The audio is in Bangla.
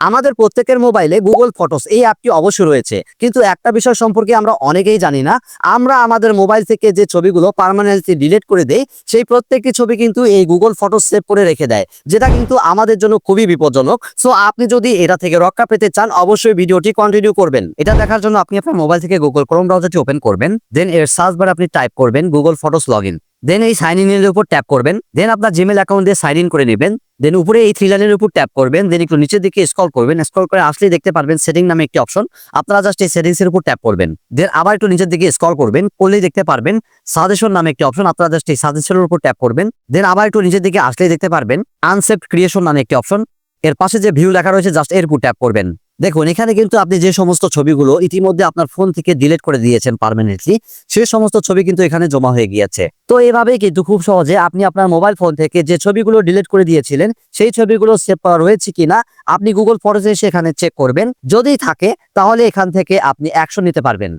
আমাদের প্রত্যেকের মোবাইলে গুগল ফটোস এই অ্যাপটি অবশ্যই রয়েছে। কিন্তু একটা বিষয় সম্পর্কে আমরা অনেকেই জানি না, আমরা আমাদের মোবাইল থেকে যে ছবিগুলো পার্মানেন্টলি ডিলিট করে দেই, সেই প্রত্যেকটি ছবি কিন্তু এই গুগল ফটোস সেভ করে রেখে দেয়, যেটা কিন্তু আমাদের জন্য খুবই বিপজ্জনক। সো আপনি যদি এটা থেকে রক্ষা পেতে চান, অবশ্যই ভিডিওটি কন্টিনিউ করবেন। এটা দেখার জন্য আপনি আপনার মোবাইল থেকে গুগল ক্রোম ব্রাউজারটি ওপেন করবেন দেন এর সার্চ বার আপনি টাইপ করবেন গুগল ফটোস লগ দেন এই সাইন ইন এর উপর ট্যাপ করবেন। দেন আপনার জিমেল অ্যাকাউন্ট দিয়ে সাইন ইন করে নেবেন। দেন উপরে এই থ্রি লাইনের উপর ট্যাপ করবেন। দেন একটু নিচের দিকে স্ক্রল করবেন। স্ক্রল করে আসলেই দেখতে পারবেন সেটিং নামে একটি অপশন আপনারা জাস্ট এই সেটিংস এর উপর ট্যাপ করবেন। দেন আবার একটু নিচের দিকে স্ক্রল করবেন। করলেই দেখতে পারবেন সাজেশন নামে একটি অপশন আপনারা জাস্ট এই সাজেশনের উপর ট্যাপ করবেন। দেন আবার একটু নিচের দিকে আসলেই দেখতে পারবেন আনসেপ্ট ক্রিয়েশন নামে একটি অপশন এর পাশে যে ভিউ লেখা রয়েছে জাস্ট এর উপর ট্যাপ করবেন। দেখুন, এখানে কিন্তু আপনি যে সমস্ত ছবিগুলো ইতিমধ্যে আপনার ফোন থেকে ডিলিট করে দিয়েছেন পারমানেন্টলি সে সমস্ত ছবি কিন্তু এখানে জমা হয়ে গিয়েছে। তো এভাবেই কিন্তু খুব সহজে আপনি আপনার মোবাইল ফোন থেকে যে ছবিগুলো ডিলিট করে দিয়েছিলেন, সেই ছবিগুলো সেভ করা রয়েছে কিনা, আপনি গুগল ফটোসে সেখানে চেক করবেন। যদি থাকে, তাহলে এখান থেকে আপনি অ্যাকশন নিতে পারবেন।